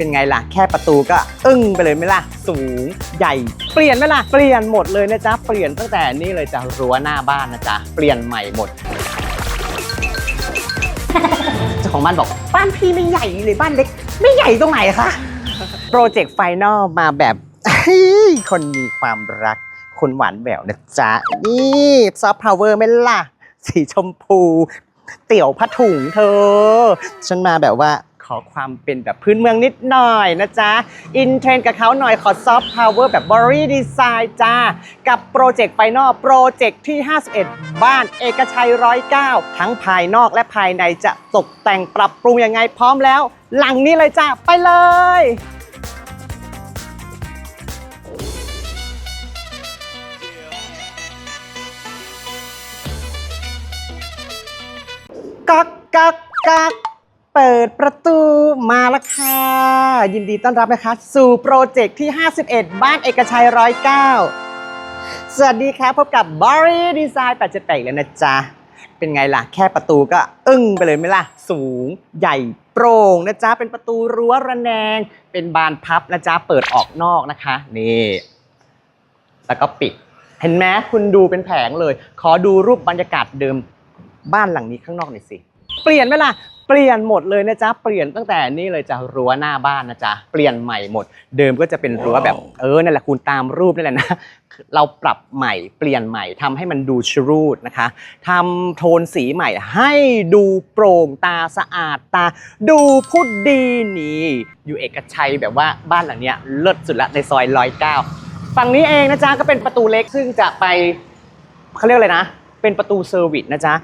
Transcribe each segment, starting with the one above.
เป็นไงล่ะ แค่ประตูก็อึ้งไปเลยไหมล่ะ สูงใหญ่ เปลี่ยนไหมล่ะ เปลี่ยนหมดเลยนะจ๊ะ เปลี่ยนตั้งแต่นี่เลยจ้ะรั้วหน้าบ้านนะจ๊ะ เปลี่ยนใหม่หมดเจ้าของบ้านบอกบ้านพี่ไม่ใหญ่เลยบ้านเล็ก ไม่ใหญ่ตรงไหนคะโปรเจกต์ไฟนอลมาแบบคนมีความรัก คนหวานแหววนะจ๊ะ นี่ซอฟต์พาวเวอร์ไหม่ล่ะ สีชมพู เตี๋ยวผ้าถุงเธอ ฉันมาแบบว่า ขอความเป็นแบบพื้นเมืองนิดหน่อยนะจ๊ะ อินเทรนด์กับเขาหน่อยขอซอฟต์พาวเวอร์แบบบริดีไซน์จ้า กับโปรเจกต์ไฟนอลโปรเจกต์ที่ 51 บ้านเอกชัย 109 ทั้งภายนอกและภายในจะตกแต่งปรับปรุงยังไงพร้อมแล้ว หลังนี้เลยจ้า ไปเลยกักกักกัก เปิดประตูมาแล้วค่ะ ยินดีต้อนรับนะคะ สู่โปรเจกต์ที่ 51 บ้านเอกชัย109สวัสดีครับพบกับบริดีไซน์878แล้วนะจ๊ะ เป็นไงล่ะ แค่ประตูก็อึ้งไปเลยไหมล่ะ สูงใหญ่โปร่งนะจ๊ะ เป็นประตูรั้วระแนง เป็นบานพับนะจ๊ะ เปิดออกนอกนะคะนี่แล้วก็ปิด เห็นไหมคุณดูเป็นแผงเลย ขอดูรูปบรรยากาศเดิมบ้านหลังนี้ข้างนอกหน่อยสิ เปลี่ยนไหมล่ะเปลี่ยนหมดเลยนะจ๊ะเปลี่ยนตั้งแต่นี่เลยจ้ะรั้วหน้าบ้านนะจ๊ะเปลี่ยนใหม่หมด เดิมก็จะเป็นรั้วแบบเออนั่นแหละคุณตามรูปนั่นแหละนะเราปรับใหม่เปลี่ยนใหม่ทำให้มันดูชรูดนะคะทำโทนสีใหม่ให้ดูโปร่งตาสะอาดตา ดูพูดดีนี่อยู่เอกชัยแบบว่าบ้านหลังเนี้ยเลิศสุดละในซอยร้อยเก้าฝั่งนี้เองนะจ๊ะก็เป็นประตูเล็กซึ่งจะไปเขาเรียกอะไรนะ เป็นประตูเซอร์วิสนะจ๊ะ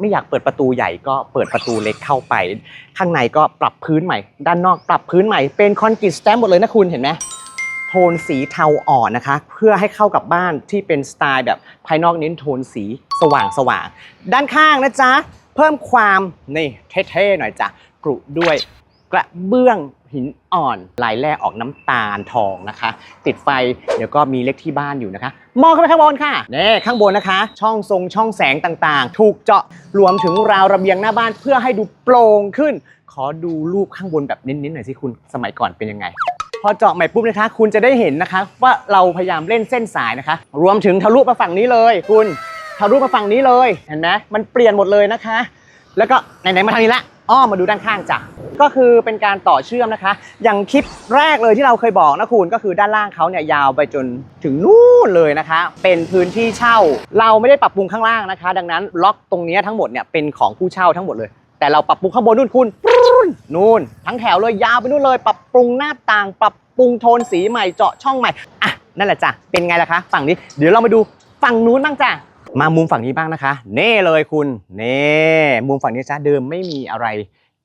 ไม่อยากเปิดประตูใหญ่ก็เปิดประตูเล็กเข้าไป ข้างในก็ปรับพื้นใหม่ ด้านนอกปรับพื้นใหม่ เป็นคอนกรีตสแตมป์หมดเลยนะคุณเห็นไหมโทนสีเทาอ่อนนะคะ เพื่อให้เข้ากับบ้านที่เป็นสไตล์แบบภายนอกเน้นโทนสีสว่างสว่างด้านข้างนะจ๊ะ เพิ่มความนี่เท่ๆหน่อยจ้ะกรุด้วย กระเบื้องหินอ่อนลายแร่ออกน้ำตาลทองนะคะ ติดไฟเดี๋ยวก็มีเล็กที่บ้านอยู่นะคะ มองขึ้นไปข้างบนค่ะนี่ข้างบนนะคะ ช่องทรงช่องแสงต่างๆ ถูกเจาะรวมถึงราวระเบียงหน้าบ้านเพื่อให้ดูโปร่งขึ้น ขอดูรูปข้างบนแบบเน้นๆหน่อยสิคุณสมัยก่อนเป็นยังไงพอเจาะใหม่ปุ๊บนะคะ คุณจะได้เห็นนะคะ ว่าเราพยายามเล่นเส้นสายนะคะ รวมถึงทะลุมาฝั่งนี้เลย คุณทะลุมาฝั่งนี้เลยเห็นไหมมันเปลี่ยนหมดเลยนะคะ แล้วก็ไหนๆมาทางนี้ละ อ้อมมาดูด้านข้างจ้ะก็คือเป็นการต่อเชื่อมนะคะ อย่างคลิปแรกเลยที่เราเคยบอกนะคุณก็คือด้านล่างเขาเนี่ยยาวไปจนถึงนู่นเลยนะคะ เป็นพื้นที่เช่า เราไม่ได้ปรับปรุงข้างล่างนะคะ ดังนั้นล็อกตรงนี้ทั้งหมดเนี่ยเป็นของผู้เช่าทั้งหมดเลย แต่เราปรับปรุงข้างบนนู่นคุณนนู่น ทั้งแถวเลยยาวไปนู่นเลย ปรับปรุงหน้าต่าง ปรับปรุงโทนสีใหม่เจาะช่องใหม่อะนั่นแหละจ้ะเป็นไงล่ะคะ ฝั่งนี้เดี๋ยวเรามาดูฝั่งนู้นบ้างจ้ะ มามุมฝั่งนี้บ้างนะคะเน่เลยคุณเน่มุมฝั่งนี้จ้ะเดิมไม่มีอะไร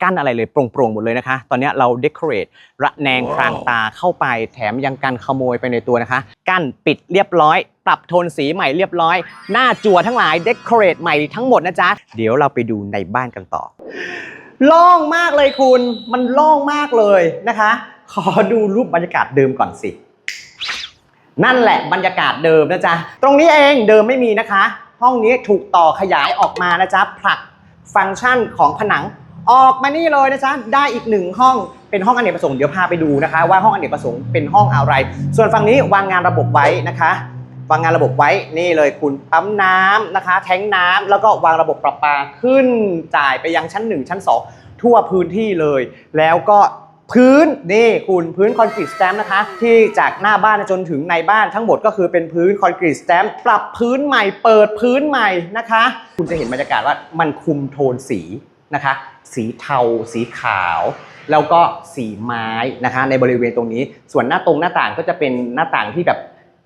กั้นอะไรเลยโปร่งๆหมดเลยนะคะ ตอนนี้เราเดคอเรทระแนงพรางตาเข้าไปแถมยังกันขโมยไปในตัวนะคะ กั้นปิดเรียบร้อย ปรับโทนสีใหม่เรียบร้อย หน้าจั่วทั้งหลายเดคอเรทใหม่ทั้งหมดนะจ๊ะ เดี๋ยวเราไปดูในบ้านกันต่อโล่งมากเลยคุณ มันโล่งมากเลยนะคะ ขอดูรูปบรรยากาศเดิมก่อนสิ นั่นแหละบรรยากาศเดิมนะจ๊ะ ตรงนี้เองเดิมไม่มีนะคะ ห้องนี้ถูกต่อขยายออกมานะจ๊ะผลักฟังก์ชันของผนังออกมานี่เลยนะจ๊ะได้อีกหนึ่งห้องเป็นห้องอเนกประสงค์เดี๋ยวพาไปดูนะคะ ว่าห้องอเนกประสงค์เป็นห้องอะไร ส่วนฝั่งนี้วางงานระบบไว้นะคะ วางงานระบบไว้นี่เลยคุณปั๊มน้ำนะคะ แทงน้ำแล้วก็วางระบบประปาขึ้นจ่ายไปยังชั้น 1 ชั้น 2 ทั่วพื้นที่เลย แล้วก็ พื้นนี่คุณพื้นคอนกรีตสแตมป์นะคะ ที่จากหน้าบ้านจนถึงในบ้านทั้งหมดก็คือเป็นพื้นคอนกรีตสแตมป์ปรับพื้นใหม่เปิดพื้นใหม่นะคะ คุณจะเห็นบรรยากาศว่ามันคุมโทนสีนะคะ สีเทา สีขาว แล้วก็สีไม้นะคะ ในบริเวณตรงนี้ ส่วนหน้าตรงหน้าต่างก็จะเป็นหน้าต่างที่แบบ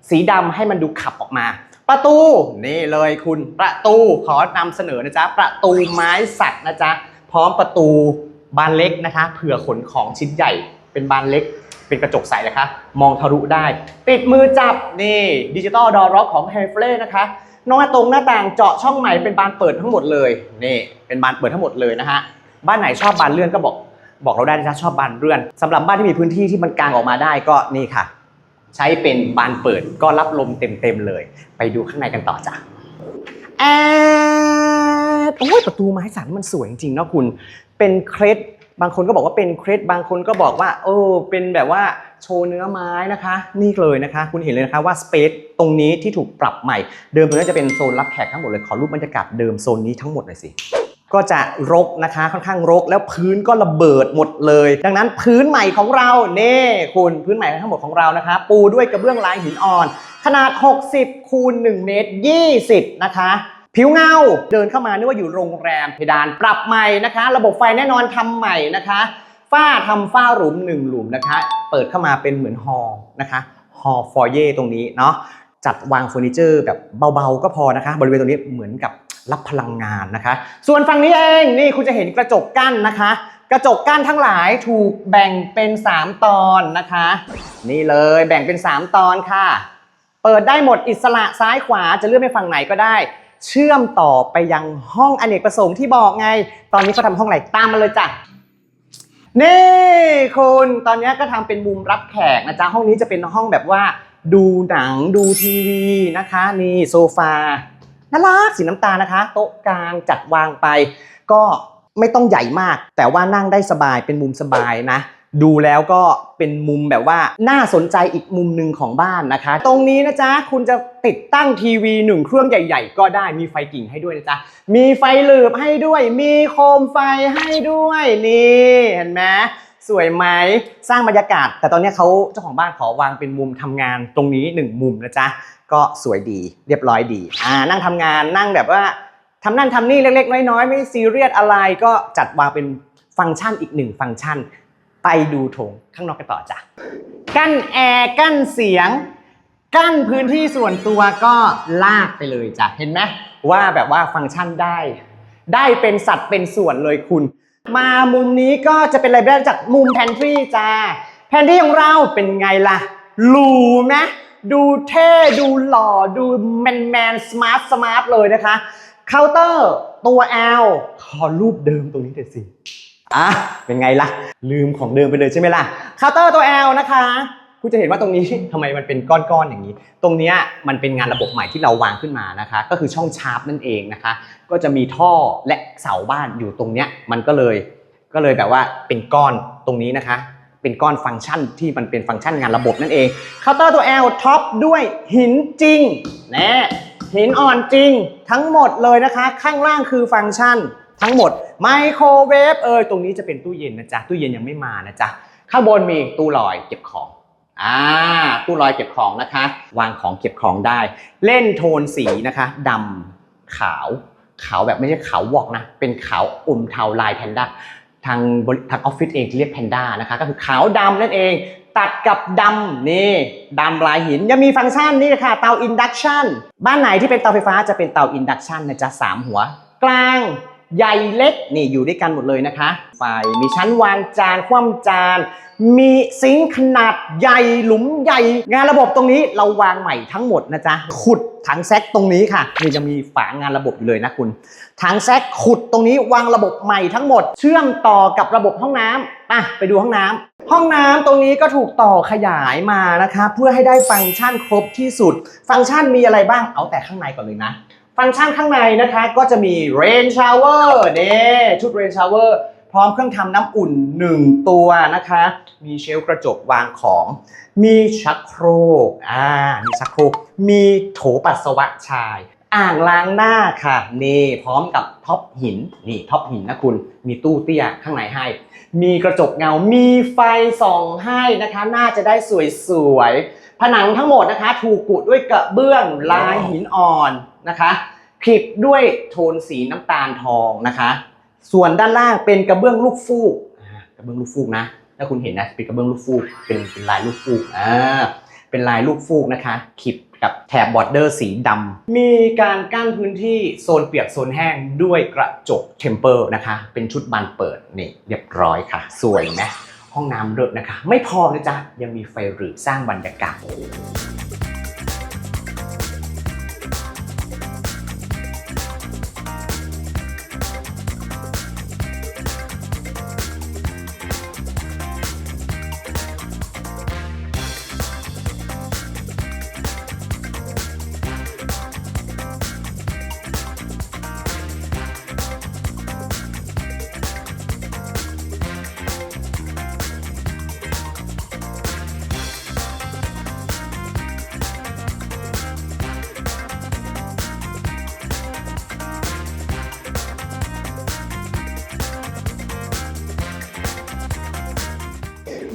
สีดำให้มันดูขับออกมา ประตูนี่เลยคุณประตูขอนำเสนอนะจ๊ะประตูไม้สักนะจ๊ะพร้อมประตู บานเล็กนะคะเผื่อขนของชิ้นใหญ่ เป็นบานเล็ก เป็นกระจกใสนะคะ มองทะลุได้ ติดมือจับนี่ดิจิตอลดอร็อกของเฮฟเล่นะคะนอกตรงหน้าต่างเจาะช่องใหม่เป็นบานเปิดทั้งหมดเลยนี่เป็นบานเปิดทั้งหมดเลยนะฮะบ้านไหนชอบบานเลื่อนก็บอกบอกเราได้นะจ๊ะชอบบานเลื่อนสำหรับบ้านที่มีพื้นที่ที่มันกางออกมาได้ก็นี่ค่ะ ใช้เป็นบานเปิดก็รับลมเต็มๆเลย ไปดูข้างในกันต่อจ้ะแอดโอ้ยประตูไม้สันมันสวยจริงๆเนาะคุณ เป็นเคล็ดบางคนก็บอกว่าเป็นเครดบางคนก็บอกว่าเออเป็นแบบว่าโชว์เนื้อไม้นะคะ นี่เลยนะคะ คุณเห็นเลยนะคะว่าสเปซตรงนี้ที่ถูกปรับใหม่ เดิมตรงนี้จะเป็นโซนรับแขกทั้งหมดเลยขอรูปบรรยากาศเดิมโซนนี้ทั้งหมดหน่อยสิก็จะรกนะคะค่อนข้างรกแล้วพื้นก็ระเบิดหมดเลย ดังนั้นพื้นใหม่ของเราเน่คุณพื้นใหม่ทั้งหมดของเรานะคะ ปูด้วยกระเบื้องลายหินอ่อน ขนาด 60คูณ1เมตร20 นะคะ ผิวเงาเดินเข้ามานึกว่าอยู่โรงแรมเพดานปรับใหม่นะคะ ระบบไฟแน่นอนทำใหม่นะคะฝ้าทำฝ้าหลุมหนึ่งหลุมนะคะ เปิดเข้ามาเป็นเหมือนฮอลนะคะฮอลฟอยเย่ตรงนี้เนาะจัดวางเฟอร์นิเจอร์แบบเบาๆก็พอนะคะ บริเวณตรงนี้เหมือนกับรับพลังงานนะคะ ส่วนฝั่งนี้เองนี่คุณจะเห็นกระจกกั้นนะคะ กระจกกั้นทั้งหลายถูกแบ่งเป็น 3 ตอนนะคะ นี่เลยแบ่งเป็น 3 ตอนค่ะ เปิดได้หมดอิสระซ้ายขวาจะเลือกไปฝั่งไหนก็ได้ เชื่อมต่อไปยังห้องอเนกประสงค์ที่บอกไง ตอนนี้เขาทำห้องไหนตามมาเลยจ้ะนี่คุณตอนนี้ก็ทำเป็นมุมรับแขกนะจ๊ะห้องนี้จะเป็นห้องแบบว่า ดูหนังดูทีวีนะคะนี่โซฟาน่ารักสีน้ำตาลนะคะ โต๊ะกลางจัดวางไป ก็ไม่ต้องใหญ่มาก แต่ว่านั่งได้สบายเป็นมุมสบายนะ ดูแล้วก็เป็นมุมแบบว่าน่าสนใจอีกมุมหนึ่งของบ้านนะคะ ตรงนี้นะจ๊ะคุณจะติดตั้งทีวีหนึ่งเครื่องใหญ่ ๆ ก็ได้มีไฟกิ่งให้ด้วยนะจ๊ะมีไฟหลืบให้ด้วย มีโคมไฟให้ด้วยนี่เห็นไหมสวยไหมสร้างบรรยากาศ แต่ตอนนี้เขาเจ้าของบ้านขอวางเป็นมุมทำงานตรงนี้หนึ่งมุมนะจ๊ะก็สวยดีเรียบร้อยดีอ่านั่งทำงานนั่งแบบว่าทำนั่นทำนี่เล็กๆ น้อยๆ ไม่ซีเรียสอะไรก็จัดวางเป็นฟังก์ชันอีกหนึ่งฟังก์ชัน ไปดูโถงข้างนอกกันต่อจ้ะกั้นแอร์กั้นเสียง กั้นพื้นที่ส่วนตัวก็ลากไปเลยจ้ะเห็นไหมว่าแบบว่าฟังก์ชันได้ ได้เป็นสัดเป็นส่วนเลยคุณ มามุมนี้ก็จะเป็นอะไรได้จากมุมแพนทรีจ้าแพนทรีของเราเป็นไงล่ะหรูไหมดูเท่ดูหล่อดูแมนแมนสมาร์ทสมาร์ทเลยนะคะเคาน์เตอร์ตัว L ขอรูปเดิมตรงนี้หน่อยสิ อะเป็นไงล่ะ ลืมของเดิมไปเลยใช่ไหมล่ะเคาน์เตอร์ตัว L นะคะคุณจะเห็นว่าตรงนี้ทำไมมันเป็นก้อนๆอย่างนี้ ตรงเนี้ยมันเป็นงานระบบใหม่ที่เราวางขึ้นมานะคะ ก็คือช่องชาร์ปนั่นเองนะคะ ก็จะมีท่อและเสาบ้านอยู่ตรงเนี้ยมันก็เลยก็เลยแบบว่าเป็นก้อนตรงนี้นะคะ เป็นก้อนฟังก์ชันที่มันเป็นฟังก์ชันงานระบบนั่นเองเคาน์เตอร์ตัว L ท็อปด้วยหินจริงแน่หินอ่อนจริงทั้งหมดเลยนะคะ ข้างล่างคือฟังก์ชัน ทั้งหมดไมโครเวฟเออตรงนี้จะเป็นตู้เย็นนะจ๊ะตู้เย็นยังไม่มานะจ๊ะข้างบนมีตู้ลอยเก็บของอ่าตู้ลอยเก็บของนะคะ วางของเก็บของได้ เล่นโทนสีนะคะดำขาวขาวแบบไม่ใช่ขาววอกนะ เป็นขาวอมเทาลายแพนด้าทางบริทางออฟฟิศเองเรียกแพนด้านะคะ ก็คือขาวดำนั่นเอง ตัดกับดำนี่ดำลายหินยังมีฟังก์ชันนี่ค่ะเตาอินดักชันบ้านไหนที่เป็นเตาไฟฟ้าจะเป็นเตาอินดักชันนะจ๊ะสามหัว กลาง ใหญ่เล็กนี่อยู่ด้วยกันหมดเลยนะคะไฟมีชั้นวางจานคว่ำจาน มีซิงค์ขนาดใหญ่หลุมใหญ่ งานระบบตรงนี้เราวางใหม่ทั้งหมดนะจ๊ะขุดถังแซกตรงนี้ค่ะนี่จะมีฝางานระบบอยู่เลยนะคุณถังแซกขุดตรงนี้วางระบบใหม่ทั้งหมด เชื่อมต่อกับระบบห้องน้ำอะไปดูห้องน้ำห้องน้ำตรงนี้ก็ถูกต่อขยายมานะคะ เพื่อให้ได้ฟังก์ชันครบที่สุด ฟังก์ชันมีอะไรบ้างเอาแต่ข้างในก่อนเลยนะ ฟังก์ชันข้างในนะคะก็จะมี rain shower นี่ชุด rain shower พร้อมเครื่องทำน้ำอุ่น 1 ตัวนะคะ มีเชลกระจกวางของ มีชักโครกอ่ามีชักโครก มีโถปัสสาวะชาย อ่างล้างหน้าค่ะ นี่พร้อมกับท็อปหิน นี่ท็อปหินนะคุณ มีตู้เตี้ยข้างในให้ มีกระจกเงา มีไฟส่องให้นะคะ น่าจะได้สวยๆ ผนังทั้งหมดนะคะ ถูกกุด้วยกระเบื้องลายหินอ่อน นะคะคลิปด้วยโทนสีน้ำตาลทองนะคะ ส่วนด้านล่างเป็นกระเบื้องลูกฟูกกระเบื้องลูกฟูกนะถ้าคุณเห็นนะเป็นกระเบื้องลูกฟูกเป็นเป็นลายลูกฟูกอ่าเป็นลายลูกฟูกนะคะคลิปกับแถบบอร์เดอร์สีดำมีการกั้นพื้นที่โซนเปียกโซนแห้งด้วยกระจกเทมเปอร์นะคะ เป็นชุดบานเปิดนี่เรียบร้อยค่ะ สวยไหมห้องน้ำเลิศนะคะ ไม่พอนะจ๊ะยังมีไฟหรือสร้างบรรยากาศ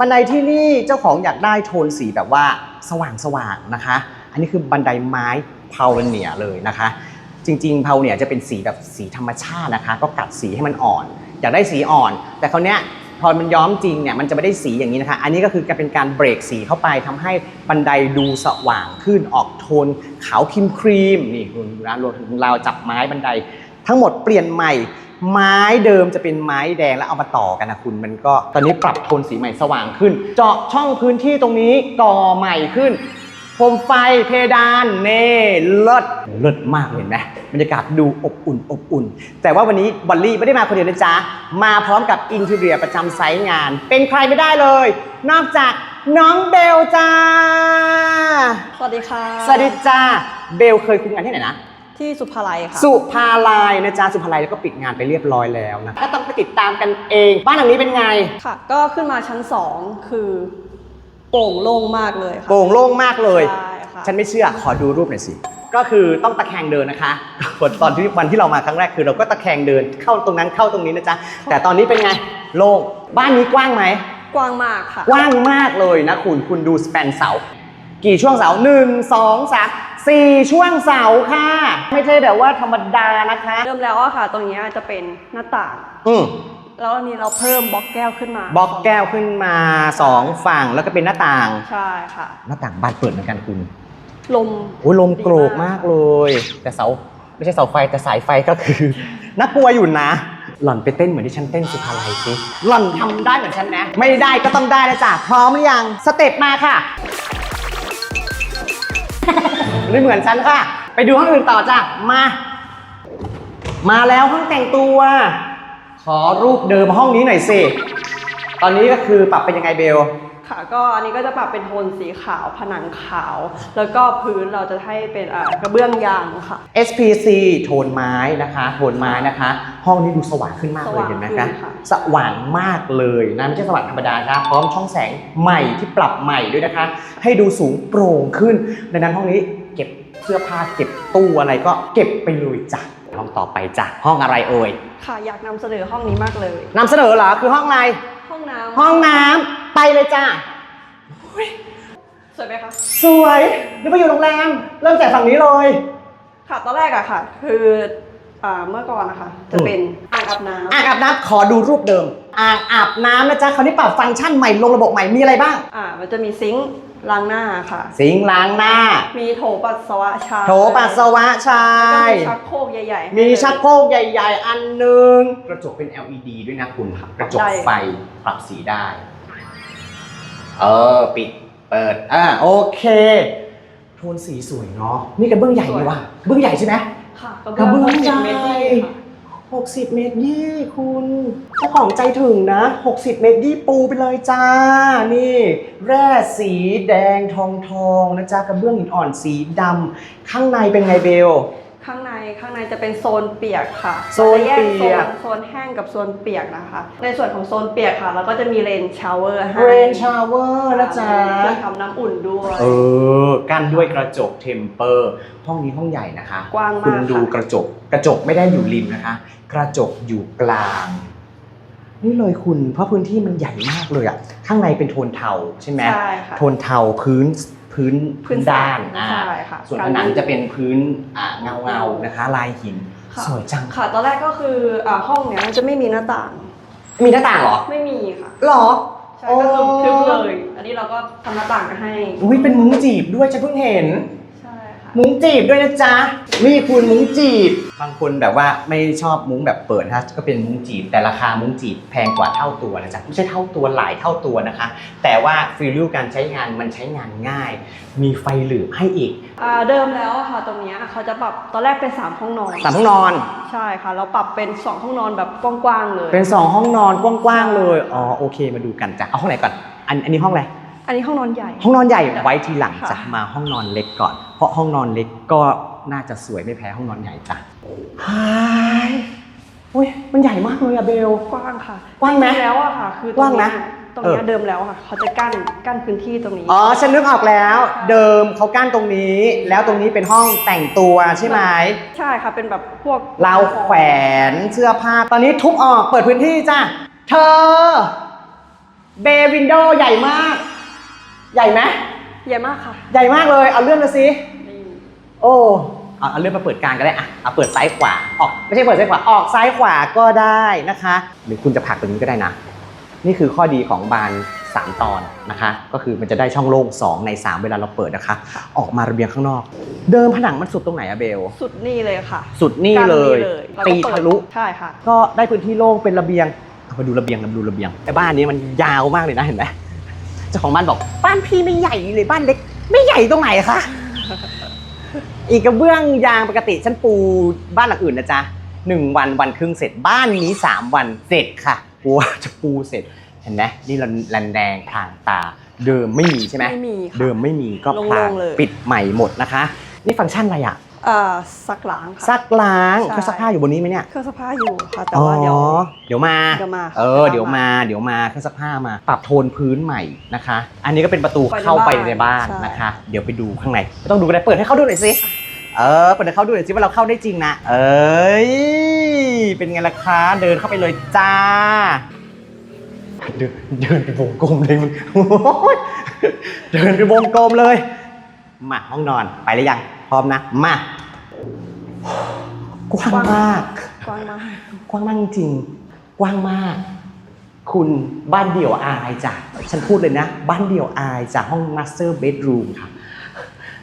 บันไดที่นี่เจ้าของอยากได้โทนสีแบบว่าสว่างสว่างๆนะคะ อันนี้คือบันไดไม้เพาเนียเลยนะคะ จริงๆเพาเนียจะเป็นสีแบบสีธรรมชาตินะคะ ก็กัดสีให้มันอ่อน อยากได้สีอ่อน แต่คราวเนี้ยพอมันย้อมจริงเนี่ยมันจะไม่ได้สีอย่างนี้นะคะ อันนี้ก็คือการเป็นการเบรกสีเข้าไปทำให้บันไดดูสว่างขึ้นออกโทนขาวครีมครีมๆนี่คุณร้านรวมถึงเราจับไม้บันได ทั้งหมดเปลี่ยนใหม่ ไม้เดิมจะเป็นไม้แดงแล้วเอามาต่อกันนะคุณมันก็ตอนนี้ปรับโทนสีใหม่สว่างขึ้น เจาะช่องพื้นที่ตรงนี้ก่อใหม่ขึ้นโคมไฟเพดานเน่เลิศเลิศมากเลยเห็นไหมบรรยากาศดูอบอุ่นอบอุ่น แต่ว่าวันนี้บอลลี่ไม่ได้มาคนเดียวนะจ๊ะ มาพร้อมกับอินทีเรียประจำไซต์งาน เป็นใครไม่ได้เลย นอกจากน้องเบลจ้า สวัสดีค่ะ สวัสดีจ้า เบลเคยคุมงานที่ไหนนะ ที่สุภาลัยค่ะ สุภาลายนะจ๊ะสุภาลัยแล้วก็ปิดงานไปเรียบร้อยแล้วนะก็ต้องไปติดตามกันเอง บ้านหลังนี้เป็นไง ค่ะ ก็ขึ้นมาชั้น 2 คือโปร่งโล่งมากเลยค่ะโปร่งโล่งมากเลย ใช่ค่ะฉันไม่เชื่อขอดูรูปหน่อยสิ ก็คือต้องตะแคงเดินนะคะตอนที่วันที่เรามาครั้งแรกคือเราก็ตะแคงเดินเข้าตรงนั้นเข้าตรงนี้นะจ๊ะ แต่ตอนนี้เป็นไงโล่งบ้านนี้กว้างไหมกว้างมากค่ะ กว้างมากเลยนะคุณคุณดูสเปนเสา กี่ช่วงเสาหนึ่งสองสามสี่ช่วงเสาค่ะ ไม่ใช่แบบว่าธรรมดานะคะ เริ่มแล้วอะค่ะ ตรงเนี้ยจะเป็นหน้าต่าง อืมแล้วอันนี้เราเพิ่มบล็อกแก้วขึ้นมาบล็อกแก้วขึ้นมาสองฝั่งแล้วก็เป็นหน้าต่าง ใช่ค่ะ หน้าต่างบานเปิดเหมือนกันคุณลมโอ้ยลมโกรกมากเลย แต่เสาไม่ใช่เสาไฟแต่สายไฟก็คือน่ากลัวอยู่นะ หล่อนไปเต้นเหมือนที่ฉันเต้นสุภาลัยสิหล่อนทำได้เหมือนฉันนะ ไม่ได้ก็ต้องได้นะจ๊ะพร้อมหรือยังสเต็ปมาค่ะ ไม่เหมือนฉันค่ะ ไปดูห้องอื่นต่อจ้ะ มา มาแล้วห้องแต่งตัว ขอรูปเดิมห้องนี้หน่อยสิ ตอนนี้ก็คือปรับเป็นยังไงเบล ค่ะก็อันนี้ก็จะปรับเป็นโทนสีขาวผนังขาว แล้วก็พื้นเราจะให้เป็นอ่ากระเบื้องยางค่ะ SPC โทนไม้นะคะ โทนไม้นะคะ ห้องนี้ดูสว่างขึ้นมากเลยสว่างเห็นไหมขึ้คะนค่ะสว่างมากเลยนะไม่ใช่สว่างธรรมดานะพร้อมช่องแสงใหม่ที่ปรับใหม่ด้วยนะคะ ให้ดูสูงโปร่งขึ้นดังนั้นห้องนี้ เก็บเสื้อผ้าเก็บตู้อะไรก็เก็บไปเลยจ้ะห้องต่อไปจ้ะห้องอะไรเอ่ยค่ะอยากนำเสนอห้องนี้มากเลย นำเสนอเหรอคือห้องอะไร ห้องน้ำห้องน้ำไปเลยจ้ะสวยไหมคะสวยนี่ไปอยู่โรงแรมเริ่มจากฝั่งนี้เลย ค่ะตอนแรกอะค่ะ คืออ่าเมื่อก่อนนะคะจะเป็นอ่างอาบน้ำอ่างอาบน้ำขอดูรูปเดิม อ่างอาบน้ำนะจ๊ะคราวนี้ปรับฟังก์ชันใหม่ลงระบบใหม่มีอะไรบ้างอ่ามันจะมีซิงค์ ล้างหน้าค่ะ สิงค์ล้างหน้า มีโถปัสสาวะชายโถปัสสาวะชาแล้วก็ยมีชักโครกใหญ่ๆให้มีเลยชักโครกใหญ่ ๆ อันหนึ่งกระจกเป็น LED ด้วยนะคุณกระจกได้ไฟปรับสีได้ เออ ปิด เปิด อ่า โอเค โทนสีสวยเนาะ นี่กระเบื้องใหญ่ดีว่ะเบื้องใหญ่ใช่ไหมค่ะกระเบื้องสิใหญ่เมตรยี่ค่ะ 60 เมตรยี่คุณเจ้าของใจถึงนะ 60 เมตรยี่ปูไปเลยจ้า นี่ แร่สีแดงทองทองนะจ๊ะกระเบื้องหินอ่อนสีดำข้างในเป็นไงเบล ข้างในข้างในจะเป็นโซนเปียกค่ะโซนจะแยกเปียกโซนโซนแห้งกับโซนเปียกนะคะ ในส่วนของโซนเปียกค่ะเราก็จะมีเลนชาวเวอร์ให้เรนชาวเวอร์นะจ๊ะ เครื่องทำน้ำอุ่นด้วย เออ กั้นด้วยกระจกเทมเปอร์ ห้องนี้ห้องใหญ่นะคะ กว้างคุณมากดูค่ะ กระจก กระจกไม่ได้อยู่ริมนะคะ กระจกอยู่กลาง นี่เลยคุณเพราะพื้นที่มันใหญ่มากเลยอะข้างในเป็นโทนเทาใช่ไหมใช่ค่ะ โทนเทาพื้นพื้นพื้นด้านใสอ่าใช่ค่ะส่วนผนังจะเป็นพื้นอ่าเงาเงาๆนะคะ ลายหินค่ะสวยจังค่ะ ตอนแรกก็คืออ่าห้องเนี้ยมันจะไม่มีหน้าต่าง มีหน้าต่างเหรอ ไม่มีค่ะหรอใช่ก็คือทึบเลย อันนี้เราก็ทำหน้าต่างกันให้อุ้ยเป็นมุ้งจีบด้วยฉันเพิ่งเห็นใช่ค่ะ มุ้งจีบด้วยนะจ๊ะนี่คุณมุ้งจีบ บางคนแบบว่าไม่ชอบมุ้งแบบเปิดนะก็เป็นมุ้งจีบ แต่ราคามุ้งจีบแพงกว่าเท่าตัวนะจ๊ะไม่ใช่เท่าตัวหลายเท่าตัวนะคะ แต่ว่าฟีลการใช้งานมันใช้งานง่าย มีไฟเหลือบให้อีกอ่าเดิมแล้วอะค่ะตรงเนี้ยเขาจะปรับตอนแรกเป็น3ห้องนอนสามห้องนอน ใช่ค่ะ เราปรับเป็น2ห้องนอนแบบกว้างๆเลย เป็นสองห้องนอนกว้างๆเลยอ๋อโอเคมาดูกันจ้ะเอาห้องไหนก่อนอันอันนี้ห้องอะไร อันนี้ห้องนอนใหญ่ ห้องนอนใหญ่ไว้ทีหลังจ้ะค่ะมาห้องนอนเล็กก่อน เพราะห้องนอนเล็กก็น่าจะสวยไม่แพ้ห้องนอนใหญ่จ้ะฮายอุ้ยมันใหญ่มากเลยอะเบล กว้างค่ะกว้างไหมจริแล้วอะค่ะ คือตกรงว้างเนี้นะยตรงเนี้ยเออเดิมแล้วอะค่ะ เขาจะกั้นกั้นพื้นที่ตรงนี้ อ๋อฉันนึกออกแล้ว เดิมเขากั้นตรงนี้ แล้วตรงนี้เป็นห้องแต่งตัวใช่ไหมใช่ค่ะ เป็นแบบพวกเราวแขวนเสื้อผ้าตอนนี้ทุบออกเปิดพื้นที่จ้ะเธอเบวินโดใหญ่มาก ใหญ่ไหม ใหญ่มากค่ะใหญ่มากเลย เอาเลื่อนมาสินี่โอ้เอาเอาเลื่อนมาเปิดกลางก็ได้อะเอาเปิดซ้ายขวาออกไม่ใช่เปิดซ้ายขวาออกซ้ายขวาก็ได้นะคะ หรือคุณจะผลักตรงนี้ก็ได้นะ นี่คือข้อดีของบาน 3 ตอนนะคะ ก็คือมันจะได้ช่องโล่ง2ใน 3 เวลาเราเปิดนะคะ ออกมาระเบียงข้างนอก เดิมผนังมันสุดตรงไหนอะเบล สุดนี่เลยค่ะสุดนี่เลยกั้นตีนี่เลยทะลุ ใช่ค่ะ ก็ได้พื้นที่โล่งเป็นระเบียงเอามาดูระเบียงมาดูระเบียงแต่บ้านนี้มันยาวมากเลยนะเห็นไหม เจ้าของบ้านบอกบ้านพี่ไม่ใหญ่เลยบ้านเล็ก ไม่ใหญ่ตรงไหนคะ อีกกระเบื้องยางปกติฉันปูบ้านหลังอื่นนะจ๊ะหนึ่งวันวันครึ่งเสร็จบ้านนี้สามวันเสร็จค่ะกลัวจะปูเสร็จเห็นไหมนี่รันรันแดงทางตา เดิมไม่มีใช่ไหมไม่มีค่ะเดิมไม่มีก็โล่งๆพลางเลย ปิดใหม่หมดนะคะ นี่ฟังก์ชันอะไรอะ เอ่อซักล้างค่ะ ซักล้างใช่ เครื่องซักผ้าอยู่บนนี้ไหมเนี่ย เครื่องซักผ้าอยู่ค่ะ แต่ว่าเดี๋ยว อ๋อเดี๋ยวมา เดี๋ยวมาค่ะเออ เดี๋เดี๋ยยววมามา เดี๋ยวมาเครื่องซักผ้ามา ปรับโทนพื้นใหม่นะคะ อันนี้ก็เป็นประตูไปในเข้าไปบ้านในบ้านใช่นะคะ เดี๋ยวไปดูข้างในไม่ต้องดูก็ได้เปิดให้เขาดูหน่อยสิ เออ เปิดให้เขาดูหน่อยสิว่าเราเข้าได้จริงนะ เอ้ย เป็นไงล่ะคะ เดินเข้าไปเลยจ้า เดินเดินไปวงกลมเลยมึงโอ๊ยเดินไปวงกลมเลย มาห้องนอนไปหรือยัง พร้อมนะ มา กว้างมาก กว้างมาก กว้างมากจริงๆกว้างมาก คุณบ้านเดี่ยวอายจ้ะฉันพูดเลยนะ บ้านเดี่ยวอายจากห้อง master bedroom ค่ะ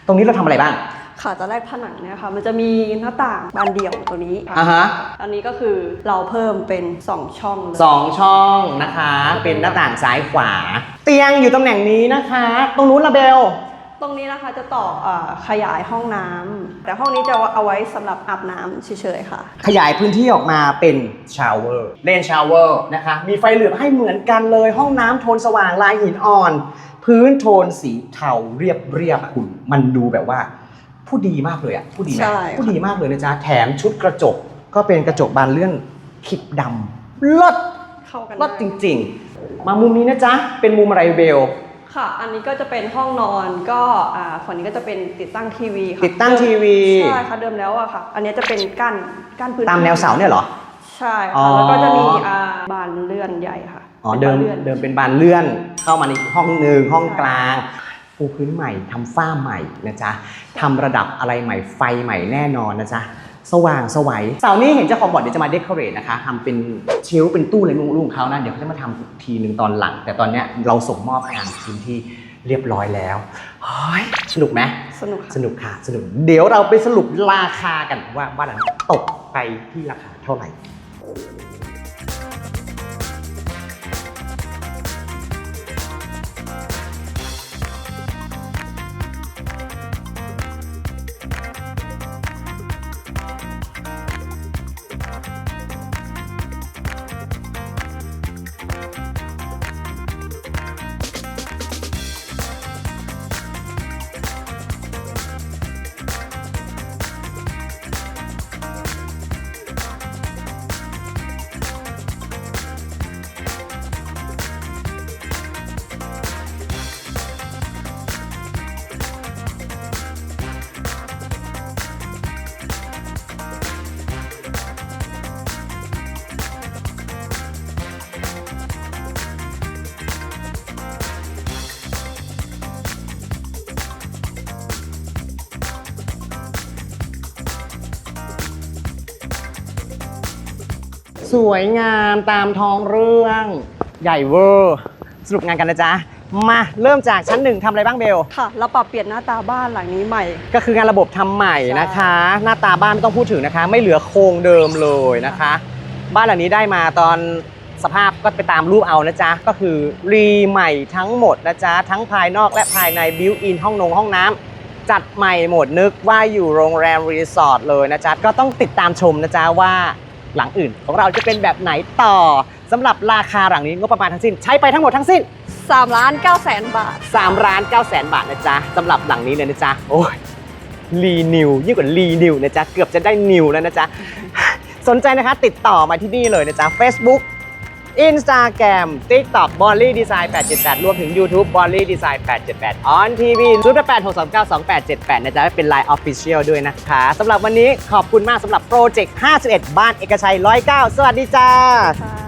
ตรงนี้เราทำอะไรบ้าง ค่ะตอนแรกผนังเนี่ยค่ะ มันจะมีหน้าต่างบานเดี่ยวตัวนี้ค่ะอ่าฮะ อันนี้ก็คือเราเพิ่มเป็น2ช่องเลยสองช่องนะคะ เป็นหน้าต่างซ้ายขวา เตียงอยู่ตำแหน่งนี้นะคะ ตรงนู้นละเบล ตรงนี้นะคะจะต่อเอ่อขยายห้องน้ำแต่ห้องนี้จะเอาไว้สำหรับอาบน้ำเฉยๆค่ะ ขยายพื้นที่ออกมาเป็นชาวเวอร์เลนชาวเวอร์นะคะ มีไฟเหลืองให้เหมือนกันเลย ห้องน้ำโทนสว่างลายหินอ่อน พื้นโทนสีเทาเรียบเรียบๆคุณมันดูแบบว่า ผู้ดีมากเลยอะผู้ดีใช่นะค่ะ ผู้ดีมากเลยนะจ๊ะแถมชุดกระจกก็เป็นกระจกบานเลื่อนคลิปดำลดเข้ากันลดได้จริงๆ มามุมนี้นะจ๊ะ เป็นมุมอะไรเบล ค่ะ อันนี้ก็จะเป็นห้องนอนก็อ่าฝั่งนี้ก็จะเป็นติดตั้งทีวีค่ะติดตั้งเมทีวี ใช่ค่ะเดิมแล้วอะค่ะ อันนี้จะเป็นกั้นกั้นพื้นตามแนวเสาเนี่ยเหรอ ใช่อ๋อ ค่ะแล้วก็จะมีอ่าบานเลื่อนใหญ่ค่ะอ๋อป็นเดิมบานลื่อน เดิมเป็นบานเลื่อนเข้ามาในอีกห้องหนึ่งห้องใช่กลางปูพื้นใหม่ทำฝ้าใหม่นะจ๊ะทำระดับอะไรใหม่ไฟใหม่แน่นอนนะจ๊ะ สว่างสวัยเสาร์นี้เห็นเจ้าของบอร์ดเดี๋ยวจะมาเดคอเรทนะคะทำเป็นเชลฟ์เป็นตู้อะไรลุงๆเขานะ เดี๋ยวเขาจะมาทำอีกทีหนึ่งตอนหลัง แต่ตอนเนี้ยเราส่งมอบงานพื้นที่เรียบร้อยแล้วเฮ้ยสนุกไหมสนุกค่ะสนุกค่ะสนุก เดี๋ยวเราไปสรุปราคากันว่าบ้านหลังนี้ตกไปที่ราคาเท่าไหร่ สวยงามตามท้องเรื่อง ใหญ่เวอร์สรุปงานกันนะจ๊ะ มาเริ่มจากชั้นหนึ่งทำอะไรบ้างเบล ค่ะเราปรับเปลี่ยนหน้าตาบ้านหลังนี้ใหม่ ก็คืองานระบบทำใหม่นะคะ หน้าตาบ้านไม่ต้องพูดถึงนะคะ ไม่เหลือโครงเดิมเลยนะคะ บ้านหลังนี้ได้มาตอนสภาพก็ไปตามรูปเอานะจ๊ะ ก็คือรีใหม่ทั้งหมดนะจ๊ะ ทั้งภายนอกและภายในบิวอินห้องนงห้องน้ำจัดใหม่หมดนึกว่าอยู่โรงแรมรีสอร์ทเลยนะจ๊ะ ก็ต้องติดตามชมนะจ๊ะว่า หลังอื่น ของเราจะเป็นแบบไหนต่อสำหรับราคาหลังนี้งบประมาณทั้งสิ้น ใช้ไปทั้งหมดทั้งสิ้น 3ล้าน9แสนบาท 3 ล้าน9แสนบาทนะจ๊ะสำหรับหลังนี้เลยนะจ๊ะโอ้ยรีนิวยิ่งกว่ารีนิวนะจ๊ะเกือบจะได้นิวแล้วนะจ๊ะสนใจนะคะติดต่อมาที่นี่เลยนะจ๊ะ Facebook Instagram TikTok b o l l y Design 878 รวมถึง YouTube b o l l y Design 878 On TV 0 8 6 3 9 2 8 7 8 นะจ๊ะ เป็น Line Official ด้วยนะคะสำหรับวันนี้ขอบคุณมากสำหรับโปรเจกต์51 บ้านเอกชัย 109 สวัสดีจ้าค่ะ